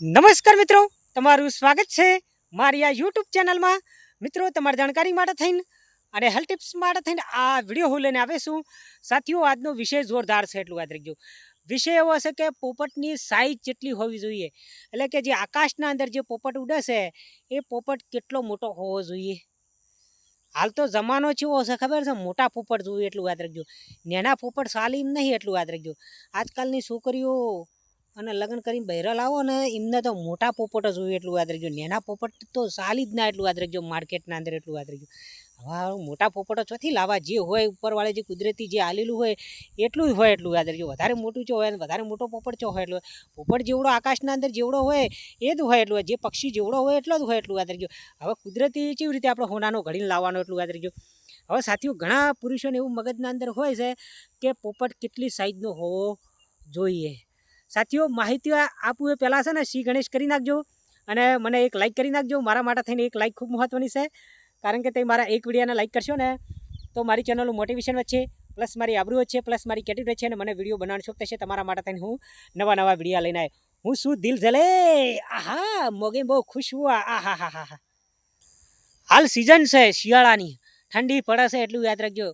નમસ્કાર મિત્રો, તમારું સ્વાગત છે મારી આ યુટ્યુબ ચેનલમાં. મિત્રો, તમારી જાણકારી માટે થઈને અને હેલ્થ ટિપ્સ માટે થઈને આ વીડિયો હું લઈને આવે છું. સાથીઓ, આજનો વિષય જોરદાર છે, એટલું યાદ રાખજો. વિષય એવો હશે કે પોપટની સાઈઝ જેટલી હોવી જોઈએ. એટલે કે જે આકાશના અંદર જે પોપટ ઉડે છે, એ પોપટ કેટલો મોટો હોવો જોઈએ? હાલ તો જમાનો કેવો હશે, ખબર છે? મોટા પોપટ જોઈએ, એટલું યાદ રાખજો. નાના પોપટ સાલીમ નહીં, એટલું યાદ રાખજો. આજકાલની છોકરીઓ અને લગ્ન કરીને બહેરા લાવો ને, એમને તો મોટા પોપટ જ હોય એટલું યાદ રાખજો. નાના પોપટ તો સાલી જ ના એટલું યાદ રાખજો માર્કેટના અંદર એટલું યાદ રાખજો. હવે મોટા પોપટો ચોથી લાવવા જે હોય, ઉપરવાળે જે કુદરતી જે આલેલું હોય એટલું જ હોય એટલું યાદ રાખજો. વધારે મોટું ચો હોય, વધારે મોટો પોપટ ચો હોય એટલું પોપટ જેવડો આકાશના અંદર જેવડો હોય, એ જ હોય એટલું જે પક્ષી જેવડો હોય, એટલો જ હોય એટલું યાદ રાખજો. હવે કુદરતી કેવી રીતે આપણે હોનાનો ઘડીને લાવવાનો એટલું યાદ રાખજો. હવે સાથીઓ, ઘણા પુરુષોને એવું મગજના અંદર હોય છે કે પોપટ કેટલી સાઈઝનો હોવો જોઈએ. સાથીઓ, માહિતી આપવું એ પહેલાં છે ને, શ્રી ગણેશ કરી નાખજો અને મને એક લાઇક કરી નાખજો. મારા માટે થઈને એક લાઇક ખૂબ મહત્ત્વની છે. કારણ કે તે મારા એક વિડીયોને લાઇક કરશો ને, તો મારી ચેનલનું મોટિવેશન વધશે પ્લસ મારી આબરૂ છે પ્લસ મારી કેટિવ છે અને મને વીડિયો બનાવવાનો શોખ થશે. તમારા માટે થઈને હું નવા નવા વીડિયો લઈને આવ્યો હું શું દિલ જલે. આહા મોગે બહુ ખુશ હુઆ આહા હા હા હા હાલ સિઝન છે શિયાળાની. ઠંડી પડે છે, એટલું યાદ રાખજો.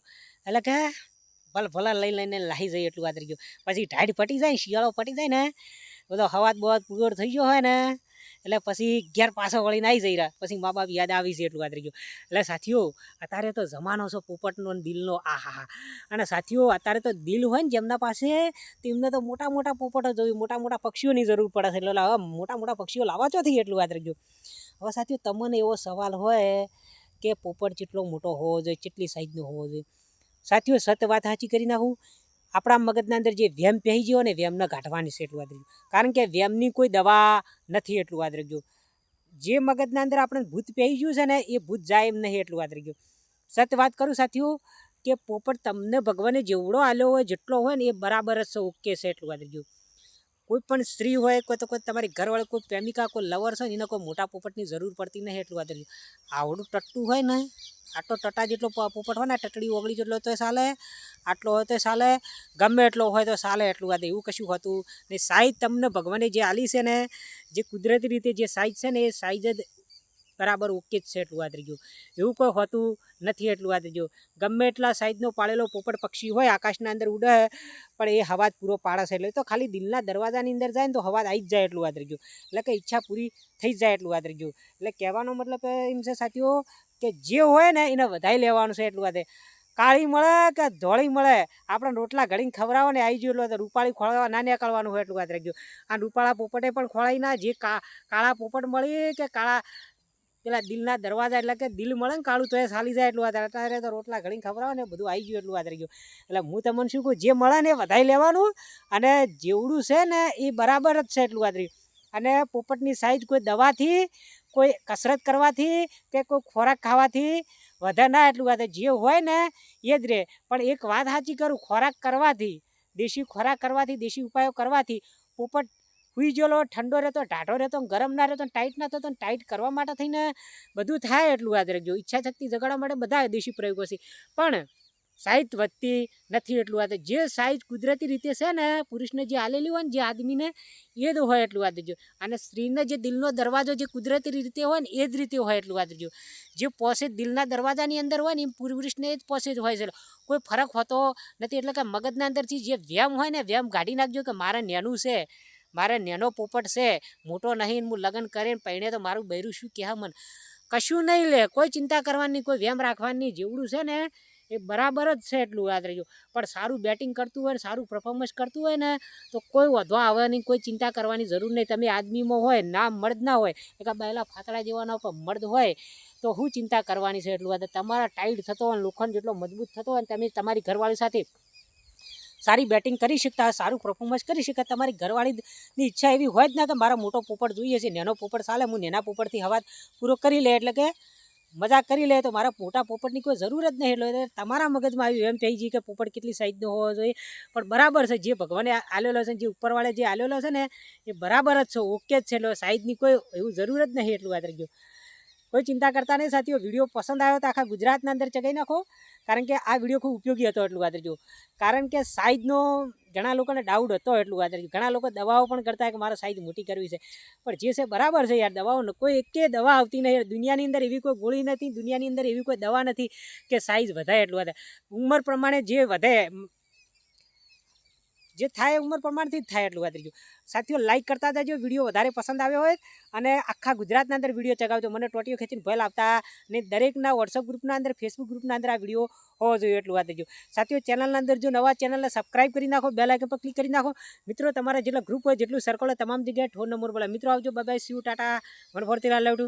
એટલે કે ભલ ભલા લઈ લઈને લાહી જઈએ એટલું વાત ગયું. પછી ટાઈટ પટી જાય શિયાળો પટી જાય ને, બધો હવાત બવાત પૂગોળ થઈ ગયો હોય ને, એટલે પછી ઘેર પાછો વળીને આવી જઈ રહ્યા. પછી મા બાપ યાદ આવી છે એટલું વાત ગયું. એટલે સાથીઓ, અત્યારે તો જમાનો છો પોપટનો દિલનો. આ અને સાથીઓ, અત્યારે તો દિલ હોય ને જેમના પાસે, તેમને તો મોટા મોટા પોપટો જોયું, મોટા મોટા પક્ષીઓની જરૂર પડે છે. એટલે હવે મોટા મોટા પક્ષીઓ લાવવા ચોથી એટલું વાત ગયું? હવે સાથીઓ, તમને એવો સવાલ હોય કે પોપટ જેટલો મોટો હોવો જોઈએ, કેટલી સાઈઝનો હોવો જોઈએ? સાથીઓ, સત વાત સાચી કરી નાખું. આપણા મગજના અંદર જે વ્યમ પહેરી ગયો ને વ્યમને કાઢવાની છે એટલું યાદ રાખજો કારણ કે વ્યમની કોઈ દવા નથી એટલું યાદ રાખજો જે મગજના અંદર આપણે ભૂત પહેરી ગયું છે ને, એ ભૂત જાય એમ નહીં એટલું યાદ રાખજો સત વાત કરું સાથીઓ, કે પોપટ તમને ભગવાને જેવડો આલ્યો હોય, જેટલો હોય ને, એ બરાબર જ ઓકે છે એટલું યાદ રાખજો કોઈ પણ સ્ત્રી હોય, કોઈ તો કોઈ તમારી ઘરવાળી, કોઈ પ્રેમિકા, કોઈ લવર છે ને, એને કોઈ મોટા પોપટની જરૂર પડતી નહીં એટલું યાદ આવડું ટટ્ટું હોય ને, આટલો ટટા જેટલો પોપટ હોય ને ટટડી ઓગળી જેટલો તો ચાલે, આટલો હોય તો ચાલે, ગમે એટલો હોય તો ચાલે, એટલું વાત એવું કશું હતું. ને સાઈઝ તમને ભગવાને જે આલી છે ને, જે કુદરતી રીતે જે સાઈઝ છે ને, એ સાઈઝ જ બરાબર ઓકે જ છે એટલું વાત ગયું એવું કોઈ હોતું નથી એટલું વાત ગયું ગમે એટલા સાઈઝનો પાળેલો પોપટ પક્ષી હોય, આકાશના અંદર ઉડે, પણ એ હવાજ પૂરો પાડે છે. એટલે તો ખાલી દિલના દરવાજાની અંદર જાય ને તો હવા આવી જ જાય એટલું વાત ગયું એટલે કે ઈચ્છા પૂરી થઈ જાય એટલું વાત ગયું એટલે કહેવાનો મતલબ એમ છે સાથીઓ, કે જે હોય ને એને વધાઈ લેવાનું છે એટલું વાત કાળી મળે કે ધોળી મળે, આપણે રોટલા ઘડીને ખવડાવો ને આવી ગયું એટલે રૂપાળી ખોળવા ના નીકળવાનું હોય એટલું વાત રાખજો આ રૂપાળા પોપટે પણ ખોળાઈ ના, જે કાળા પોપટ મળી કે કાળા પેલા દિલના દરવાજા એટલે કે દિલ મળે ને કાળું તો એ સાલી જાય એટલું આધાર અત્યારે તો રોટલા ઘડીને ખવડાવો ને બધું આવી ગયું એટલું આધાર ગયું. એટલે હું તમને શું કહું, જે મળે ને એ વધારે લેવાનું અને જેવડું છે ને એ બરાબર જ છે એટલું આધાર અને પોપટની સાઈઝ કોઈ દવાથી, કોઈ કસરત કરવાથી કે કોઈ ખોરાક ખાવાથી વધે ના એટલું વાત જે હોય ને એ જ રહે પણ એક વાત સાચી કરું, ખોરાક કરવાથી, દેશી ખોરાક કરવાથી, દેશી ઉપાયો કરવાથી, પોપટ હુઈ ગયેલો, ઠંડો રહેતો, ટાઢો રહેતો ગરમ ના રહેતો ટાઈટ ના થતો ટાઈટ કરવા માટે થઈને બધું થાય એટલું યાદ રાખજો. ઈચ્છા શક્તિ જગાડવા માટે બધા દેશી પ્રયોગો છે. પણ સાઈઝ વધતી નથી એટલું વાત જે સાઈઝ કુદરતી રીતે છે ને, પુરુષને જે આલેલી હોય ને, જે આદમીને, એ જ હોય એટલું વાત દેજો અને સ્ત્રીને જે દિલનો દરવાજો જે કુદરતી રીતે હોય ને, એ જ રીતે હોય એટલું વાત દેજો જે પોસે દિલના દરવાજાની અંદર હોય ને, એ પુરુષને એ જ પોસે જ હોય છે. કોઈ ફરક હોતો નથી. એટલે કે મગજના અંદરથી જે વ્યામ હોય ને વ્યામ કાઢી નાખજો કે મારે નેનું છે. મારે નેનો પોપટ છે, મોટો નહીં હું લગ્ન કરીને પૈણે તો મારું બૈરું શું કહેવા મન? કશું નહીં લે, કોઈ ચિંતા કરવાની કોઈ વેમ રાખવાની જેવડું છે ને, એ બરાબર જ છે એટલું યાદ રહેજો. પણ સારું બેટિંગ કરતું હોય ને, સારું પરફોર્મન્સ કરતું હોય ને, તો કોઈ વધવા આવવાની કોઈ ચિંતા કરવાની જરૂર નહીં. તમે આદમીમાં હોય ના મર્દ ના હોય, એક બહેલા ફાતળા જેવાના પણ મર્દ હોય, તો શું ચિંતા કરવાની છે એટલું. યાદ તમારા ટાઈટ થતો હોય લોખંડ જેટલો મજબૂત થતો હોય તમે તમારી ઘરવાળી સાથે સારી બેટિંગ કરી શકતા, સારું પરફોર્મન્સ કરી શકતા, તમારી ઘરવાળીની ઈચ્છા એવી હોય જ ના કે મારો મોટો પોપટ જોઈએ છે, નેનો પોપટ ચાલે હું નેના પોપટથી હવા પૂરો કરી લે, એટલે કે મજાક કરી લે, તો મારા મોટા પોપટની કોઈ જરૂર જ નહીં, એટલે તમારા મગજમાં આવ્યું એમ થઈ ગયું કે પોપટ કેટલી સાઈઝનો હોવો જોઈએ. પણ બરાબર છે, જે ભગવાને આલેલો છે જે ઉપરવાળે જે આલેલો છે ને, એ બરાબર જ છે, ઓકે જ છે, એટલે સાઈઝની કોઈ એવું જરૂર જ નહીં એટલું વાત રાખજો. કોઈ ચિંતા કરતા નહીં સાથીઓ, વીડિયો પસંદ આવ્યો તો આખા ગુજરાતના અંદર ચગાવી નાખો. કારણ કે આ વીડિયો ખૂબ ઉપયોગી હતો એટલું વાત જો કારણ કે સાઈઝનો ઘણા લોકોને ડાઉટ હતો એટલું વાત ઘણા લોકો દવાઓ પણ કરતા કે મારે સાઈઝ મોટી કરવી છે. પણ જે છે બરાબર છે યાર, દવાઓ કોઈ એકે દવા આવતી નહીં. દુનિયાની અંદર એવી કોઈ ગોળી નથી, દુનિયાની અંદર એવી કોઈ દવા નથી કે સાઈઝ વધારે એટલું વધારે ઉંમર પ્રમાણે જે વધે જે થાય ઉંમર પ્રમાણથી જ થાય એટલું વાત ગયું. સાથીઓ લાઇક કરતા જજો, વીડિયો વધારે પસંદ આવ્યો હોય અને આખા ગુજરાતના અંદર વીડિયો ચગાવજો. મને ટોટીઓ ખેંચીને ભલ આવતા ને દરેકના વોટ્સઅપ ગ્રુપના અંદર ફેસબુક ગ્રુપના અંદર આ વીડિયો હોવો જોઈએ એટલું વાત ગયું. સાથીઓ ચેનલના અંદર જો નવા ચેનલને સબસ્ક્રાઈબ કરી નાખો બેલ આઇકન પર ક્લિક કરી નાખો. મિત્રો, તમારા જેટલા ગ્રુપ હોય, જેટલું સર્કલ હોય, તમામ જગ્યાએ ઠોર નંબર બોલે મિત્રો, આવજો. Bye see you tata one four love two